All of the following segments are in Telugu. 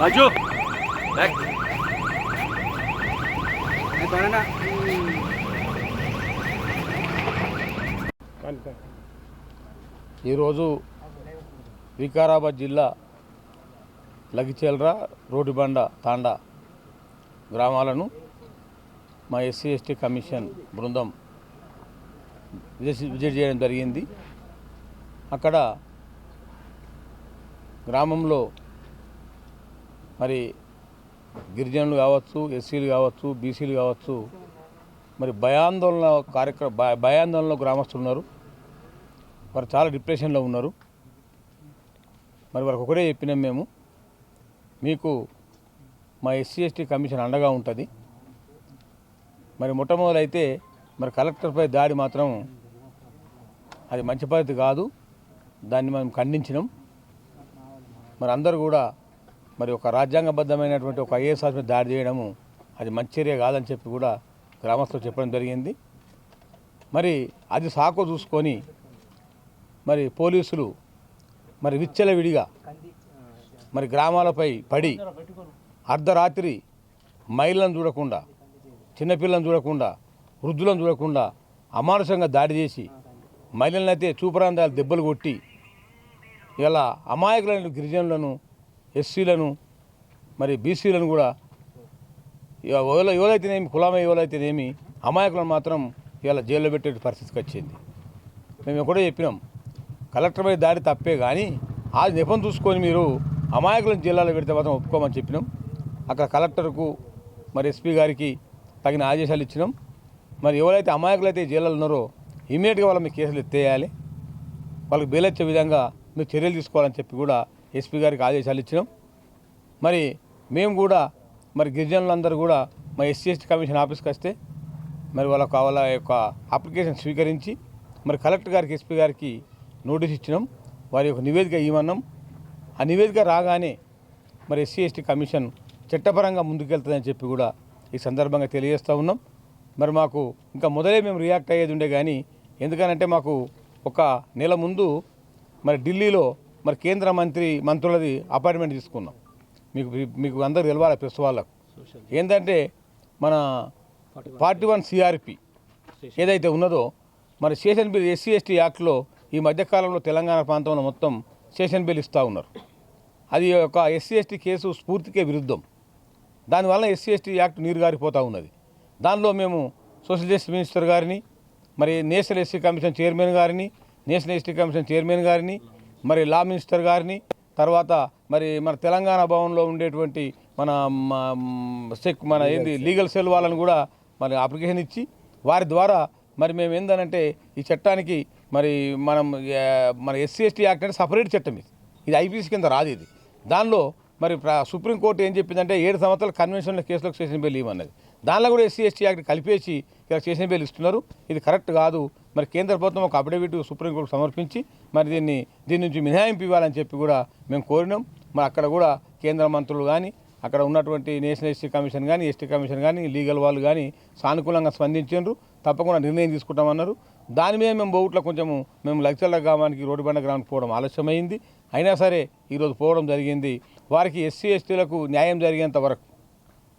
రాజు! బ్యాక్ ఈరోజు వికారాబాద్ జిల్లా లగిచేల్రా రోడ్డుబండ తాండా గ్రామాలను మా ఎస్సీ ఎస్టీ కమిషన్ బృందం విజిట్ విజిట్ చేయడం జరిగింది. అక్కడ గ్రామంలో మరి గిరిజనులు కావచ్చు ఎస్సీలు కావచ్చు బీసీలు కావచ్చు మరి భయాందోళన కార్యక్రమ భయ- భయాందోళనలో గ్రామస్తులు ఉన్నారు. వారు చాలా డిప్రెషన్లో ఉన్నారు. మరి వారికి ఒకటే చెప్పినాం మేము మీకు మా ఎస్సీ ఎస్టీ కమిషన్ అండగా ఉంటుంది. మరి మొట్టమొదలైతే మరి కలెక్టర్పై దాడి మాత్రం అది మంచి పద్ధతి కాదు. దాన్ని మనం ఖండించినాం. మరి అందరూ కూడా మరి ఒక రాజ్యాంగబద్ధమైనటువంటి ఒక ఐఏఎస్ ఆఫీసర్ దాడి చేయడము అది మంచి చర్య కాదని చెప్పి కూడా గ్రామస్తులు చెప్పడం జరిగింది. మరి అది సాకు చూసుకొని మరి పోలీసులు మరి విచ్చలవిడిగా మరి గ్రామాలపై పడి అర్ధరాత్రి మహిళలను చూడకుండా చిన్నపిల్లలను చూడకుండా వృద్ధులను చూడకుండా అమానుషంగా దాడి చేసి మహిళలను అయితే చూపరాందాలు దెబ్బలు కొట్టి ఇలా అమాయకులైన గిరిజనులను ఎస్సీలను మరి బీసీలను కూడా ఎవరు ఎవరైతేనేమి కులామ ఎవరైతేనేమి అమాయకులను మాత్రం ఇవాళ జైల్లో పెట్టే పరిస్థితికి వచ్చింది. మేము ఎక్కడో చెప్పినాం కలెక్టర్ మీద దాడి తప్పే కానీ ఆ నిపం చూసుకొని మీరు అమాయకులను జిల్లాలో పెడితే మాత్రం ఒప్పుకోమని చెప్పినాం. అక్కడ కలెక్టర్కు మరి ఎస్పీ గారికి తగిన ఆదేశాలు ఇచ్చినాం. మరి ఎవరైతే అమాయకులు అయితే జిల్లాలో ఉన్నారో ఇమీడియట్గా వాళ్ళ మీ కేసులు ఎత్తేయాలి. వాళ్ళకి బెయిలొచ్చే విధంగా మీరు చర్యలు తీసుకోవాలని చెప్పి కూడా ఎస్పీ గారికి ఆదేశాలు ఇచ్చినాం. మరి మేము కూడా మరి గిరిజనులందరూ కూడా మా ఎస్సీ ఎస్టీ కమిషన్ ఆఫీస్కి వస్తే మరి వాళ్ళ వాళ్ళ యొక్క అప్లికేషన్ స్వీకరించి మరి కలెక్టర్ గారికి ఎస్పీ గారికి నోటీస్ ఇచ్చినాం. వారి యొక్క నివేదిక ఇవ్వన్నాం ఆ నివేదిక రాగానే మరి ఎస్సీ ఎస్టీ కమిషన్ చట్టపరంగా ముందుకెళ్తుందని చెప్పి కూడా ఈ సందర్భంగా తెలియజేస్తూ ఉన్నాం. మరి మాకు ఇంకా మొదలే మేము రియాక్ట్ అయ్యేది ఉండే కానీ ఎందుకనంటే మాకు ఒక నెల ముందు మరి ఢిల్లీలో మరి కేంద్ర మంత్రి మంత్రులది అపాయింట్మెంట్ తీసుకున్నాం. మీకు మీకు అందరు తెలవాలి ప్రెస్ వాళ్ళకు. ఏంటంటే మన ఫార్టీ వన్ సిఆర్పి ఏదైతే ఉన్నదో మరి స్టేషన్ బిల్ ఎస్సీ ఎస్టీ యాక్ట్లో ఈ మధ్యకాలంలో తెలంగాణ ప్రాంతంలో మొత్తం స్టేషన్ బిల్ ఇస్తూ ఉన్నారు. అది ఒక ఎస్సీ ఎస్టీ కేసు స్ఫూర్తికే విరుద్ధం. దానివల్ల ఎస్సీ ఎస్టీ యాక్ట్ నీరు గారిపోతూ ఉన్నది. దానిలో మేము సోషల్ జస్టిస్ మినిస్టర్ గారిని మరి నేషనల్ ఎస్సీ కమిషన్ చైర్మన్ గారిని నేషనల్ ఎస్టీ కమిషన్ చైర్మన్ గారిని మరి లా మినిస్టర్ గారిని తర్వాత మరి మన తెలంగాణ భవన్లో ఉండేటువంటి మన సెక్ మన ఏంది లీగల్ సెల్ వాళ్ళని కూడా మరి అప్లికేషన్ ఇచ్చి వారి ద్వారా మరి మేము ఏందనంటే ఈ చట్టానికి మరి మనం మన ఎస్సీ ఎస్టీ యాక్ట్ అంటే సపరేట్ చట్టం ఇది. ఇది ఐపీసీ కింద రాదు ఇది. దానిలో మరి ప్ర- సుప్రీంకోర్టు ఏం చెప్పిందంటే ఏడు సంవత్సరాల కన్వెన్షన్ల కేసులకు స్టేషన్ బెయిల్ ఇవ్వమన్నది. దానిలో కూడా ఎస్సీ ఎస్టీ యాక్ట్ కలిపేసి ఇలా స్టేషన్ బిల్లు ఇస్తున్నారు. ఇది కరెక్ట్ కాదు. మరి కేంద్ర ప్రభుత్వం ఒక అఫిడవిట్ సుప్రీంకోర్టు సమర్పించి మరి దీన్ని దీని నుంచి మినహాయింపు ఇవ్వాలని చెప్పి కూడా మేము కోరినాం. మరి అక్కడ కూడా కేంద్ర మంత్రులు కానీ అక్కడ ఉన్నటువంటి నేషనల్ ఎస్టీ కమిషన్ కానీ ఎస్టీ కమిషన్ కానీ లీగల్ వాళ్ళు కానీ సానుకూలంగా స్పందించారు తప్పకుండా నిర్ణయం తీసుకుంటామన్నారు. దాని మీద మేము బౌట్లో కొంచెం మేము లక్షల గ్రామానికి రోడ్డు బండ గ్రామానికి పోవడం ఆలస్యమైంది. అయినా సరే ఈరోజు పోవడం జరిగింది. వారికి ఎస్సీ ఎస్టీలకు న్యాయం జరిగేంత వరకు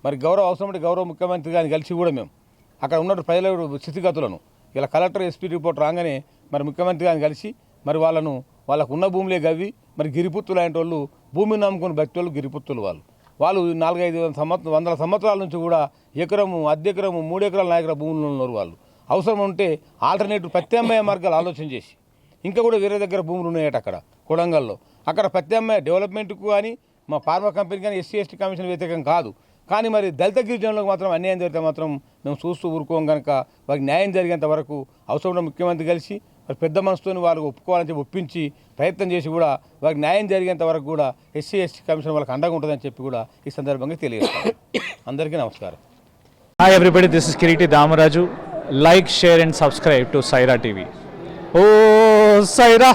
మరి గౌరవ అవసరం అంటే గౌరవ ముఖ్యమంత్రి గారిని కలిసి కూడా మేము అక్కడ ఉన్న ప్రజల స్థితిగతులను ఇలా కలెక్టర్ ఎస్పీ రిపోర్ట్ రాగానే మరి ముఖ్యమంత్రి గారిని కలిసి మరి వాళ్ళను వాళ్ళకు ఉన్న భూములే గవ్వి మరి గిరిపుత్తులు లాంటి వాళ్ళు భూమిని నమ్ముకుని భక్తి వాళ్ళు గిరిపుత్తులు వాళ్ళు. వాళ్ళు నాలుగైదు సంవత్సరం వందల సంవత్సరాల నుంచి కూడా ఎకరము అద్దె ఎకరము మూడు ఎకరాల నాయకుల భూములు ఉన్నారు వాళ్ళు. అవసరం ఉంటే ఆల్టర్నేటివ్ ప్రత్యామ్నాయ మార్గాలు ఆలోచన చేసి ఇంకా కూడా వేరే దగ్గర భూములు ఉన్నాయట అక్కడ కొడంగల్లో. అక్కడ ప్రత్యామ్నాయ డెవలప్మెంట్కు కానీ మా ఫార్మా కంపెనీ కానీ ఎస్సీ ఎస్టీ కమిషన్ వ్యతిరేకం కాదు. కానీ మరి దళిత గిరిజనులకు మాత్రం అన్యాయం జరిగితే మాత్రం మేము చూస్తూ ఊరుకోం కనుక వారికి న్యాయం జరిగేంత వరకు అవసరం ముఖ్యమంత్రి కలిసి మరి పెద్ద మనసుతో వాళ్ళు ఒప్పుకోవాలని చెప్పి ఒప్పించి ప్రయత్నం చేసి కూడా వారికి న్యాయం జరిగేంత వరకు కూడా ఎస్సీ ఎస్టీ కమిషన్ వాళ్ళకి అండగా ఉంటుందని చెప్పి కూడా ఈ సందర్భంగా తెలియజేస్తాను. అందరికీ నమస్కారం. Hi everybody this is Kiriti Damaraju like share and subscribe to Saira TV oh Sye Raa